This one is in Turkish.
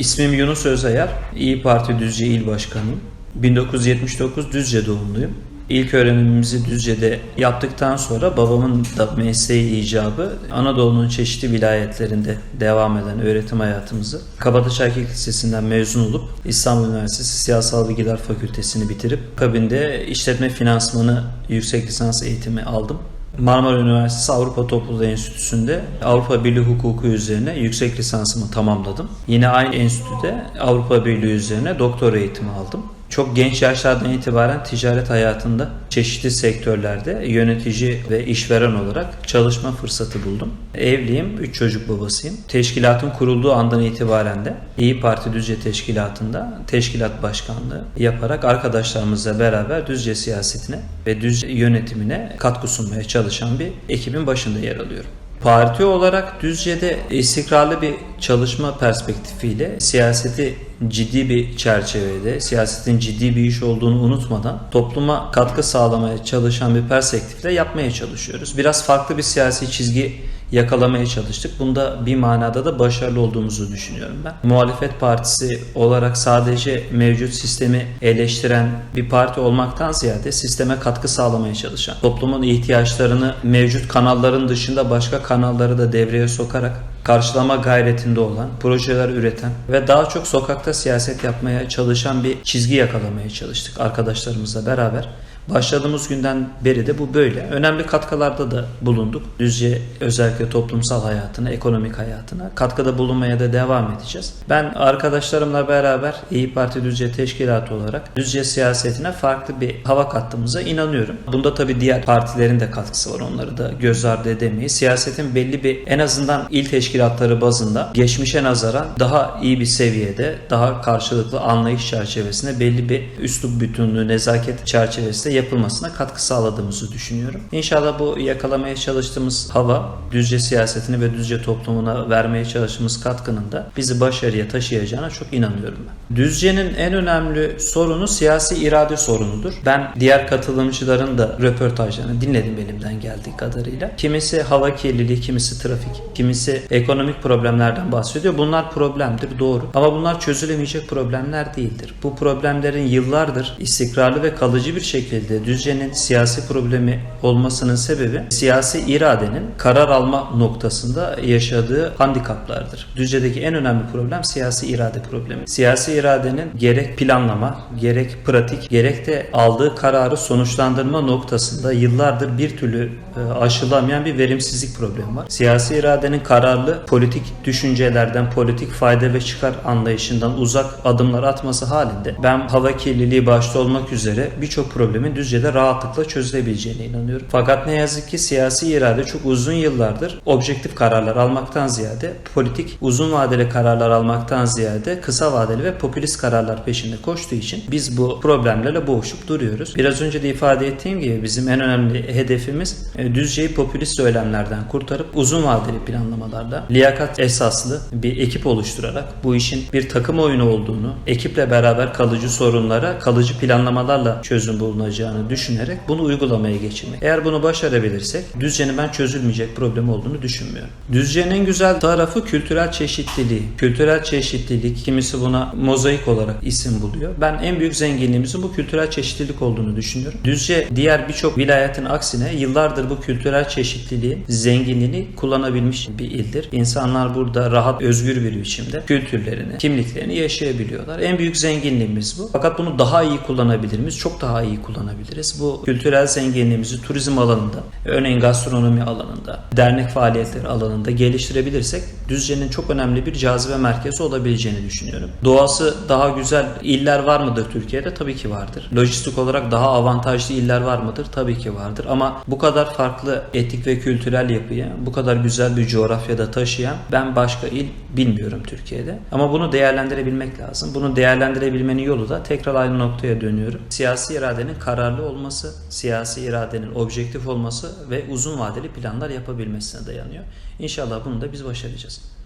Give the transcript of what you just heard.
İsmim Yunus Özayar. İyi Parti Düzce İl Başkanıyım. 1979 Düzce doğumluyum. İlk öğrenimimizi Düzce'de yaptıktan sonra babamın da mesleği icabı Anadolu'nun çeşitli vilayetlerinde devam eden öğretim hayatımızı Kabataş Erkek Lisesi'nden mezun olup İstanbul Üniversitesi Siyasal Bilgiler Fakültesini bitirip akabinde işletme finansmanı yüksek lisans eğitimi aldım. Marmara Üniversitesi Avrupa Topluluğu Enstitüsü'nde Avrupa Birliği hukuku üzerine yüksek lisansımı tamamladım. Yine aynı enstitüde Avrupa Birliği üzerine doktora eğitimi aldım. Çok genç yaşlardan itibaren ticaret hayatında çeşitli sektörlerde yönetici ve işveren olarak çalışma fırsatı buldum. Evliyim, 3 çocuk babasıyım. Teşkilatın kurulduğu andan itibaren de İyi Parti Düzce Teşkilatı'nda teşkilat başkanlığı yaparak arkadaşlarımızla beraber Düzce siyasetine ve Düzce yönetimine katkı sunmaya çalışan bir ekibin başında yer alıyorum. Parti olarak Düzce'de istikrarlı bir çalışma perspektifiyle siyaseti ciddi bir çerçevede, siyasetin ciddi bir iş olduğunu unutmadan topluma katkı sağlamaya çalışan bir perspektifle yapmaya çalışıyoruz. Biraz farklı bir siyasi çizgi yakalamaya çalıştık. Bunda bir manada da başarılı olduğumuzu düşünüyorum ben. Muhalefet partisi olarak sadece mevcut sistemi eleştiren bir parti olmaktan ziyade sisteme katkı sağlamaya çalışan, toplumun ihtiyaçlarını mevcut kanalların dışında başka kanalları da devreye sokarak karşılama gayretinde olan, projeler üreten ve daha çok sokakta siyaset yapmaya çalışan bir çizgi yakalamaya çalıştık arkadaşlarımızla beraber. Başladığımız günden beri de bu böyle. Önemli katkılarda da bulunduk. Düzce özellikle toplumsal hayatına, ekonomik hayatına katkıda bulunmaya da devam edeceğiz. Ben arkadaşlarımla beraber İyi Parti Düzce Teşkilatı olarak Düzce siyasetine farklı bir hava kattığımıza inanıyorum. Bunda tabii diğer partilerin de katkısı var. Onları da göz ardı edemeyiz. Siyasetin belli bir en azından il teşkilatları bazında geçmişe nazaran daha iyi bir seviyede, daha karşılıklı anlayış çerçevesinde belli bir üslup bütünlüğü, nezaket çerçevesinde yapılmasına katkı sağladığımızı düşünüyorum. İnşallah bu yakalamaya çalıştığımız hava düzce siyasetini ve düzce toplumuna vermeye çalıştığımız katkının da bizi başarıya taşıyacağına çok inanıyorum ben. Düzce'nin en önemli sorunu siyasi irade sorunudur. Ben diğer katılımcıların da röportajlarını dinledim elimden geldiği kadarıyla. Kimisi hava kirliliği, kimisi trafik, kimisi ekonomik problemlerden bahsediyor. Bunlar problemdir doğru. Ama bunlar çözülemeyecek problemler değildir. Bu problemlerin yıllardır istikrarlı ve kalıcı bir şekilde Düzce'nin siyasi problemi olmasının sebebi siyasi iradenin karar alma noktasında yaşadığı handikaplardır. Düzce'deki en önemli problem siyasi irade problemi. Siyasi iradenin gerek planlama, gerek pratik, gerek de aldığı kararı sonuçlandırma noktasında yıllardır bir türlü aşılamayan bir verimsizlik problemi var. Siyasi iradenin kararlı politik düşüncelerden, politik fayda ve çıkar anlayışından uzak adımlar atması halinde ben hava kirliliği başta olmak üzere birçok problemin Düzce'de rahatlıkla çözülebileceğine inanıyorum. Fakat ne yazık ki siyasi irade çok uzun yıllardır objektif kararlar almaktan ziyade politik uzun vadeli kararlar almaktan ziyade kısa vadeli ve popülist kararlar peşinde koştuğu için biz bu problemlerle boğuşup duruyoruz. Biraz önce de ifade ettiğim gibi bizim en önemli hedefimiz e, Düzce'yi popülist söylemlerden kurtarıp uzun vadeli planlamalarla liyakat esaslı bir ekip oluşturarak bu işin bir takım oyunu olduğunu, ekiple beraber kalıcı sorunlara kalıcı planlamalarla çözüm bulunacağını düşünerek bunu uygulamaya geçirmek. Eğer bunu başarabilirsek Düzce'nin ben çözülmeyecek problem olduğunu düşünmüyorum. Düzce'nin en güzel tarafı kültürel çeşitliliği. Kültürel çeşitlilik kimisi buna mozaik olarak isim buluyor. Ben en büyük zenginliğimizin bu kültürel çeşitlilik olduğunu düşünüyorum. Düzce diğer birçok vilayetin aksine yıllardır bu kültürel çeşitliliğin zenginliğini kullanabilmiş bir ildir. İnsanlar burada rahat, özgür bir biçimde kültürlerini, kimliklerini yaşayabiliyorlar. En büyük zenginliğimiz bu. Fakat bunu daha iyi kullanabilir miyiz? Çok daha iyi kullanabiliriz. Bu kültürel zenginliğimizi turizm alanında, örneğin gastronomi alanında, dernek faaliyetleri alanında geliştirebilirsek Düzce'nin çok önemli bir cazibe merkezi olabileceğini düşünüyorum. Doğası daha güzel iller var mıdır Türkiye'de? Tabii ki vardır. Lojistik olarak daha avantajlı iller var mıdır? Tabii ki vardır. Ama bu kadar farklı etik ve kültürel yapıyı, bu kadar güzel bir coğrafyada taşıyan ben başka il bilmiyorum Türkiye'de. Ama bunu değerlendirebilmek lazım. Bunu değerlendirebilmenin yolu da tekrar aynı noktaya dönüyorum. Siyasi iradenin kararlı olması, siyasi iradenin objektif olması ve uzun vadeli planlar yapabilmesine dayanıyor. İnşallah bunu da biz başaracağız.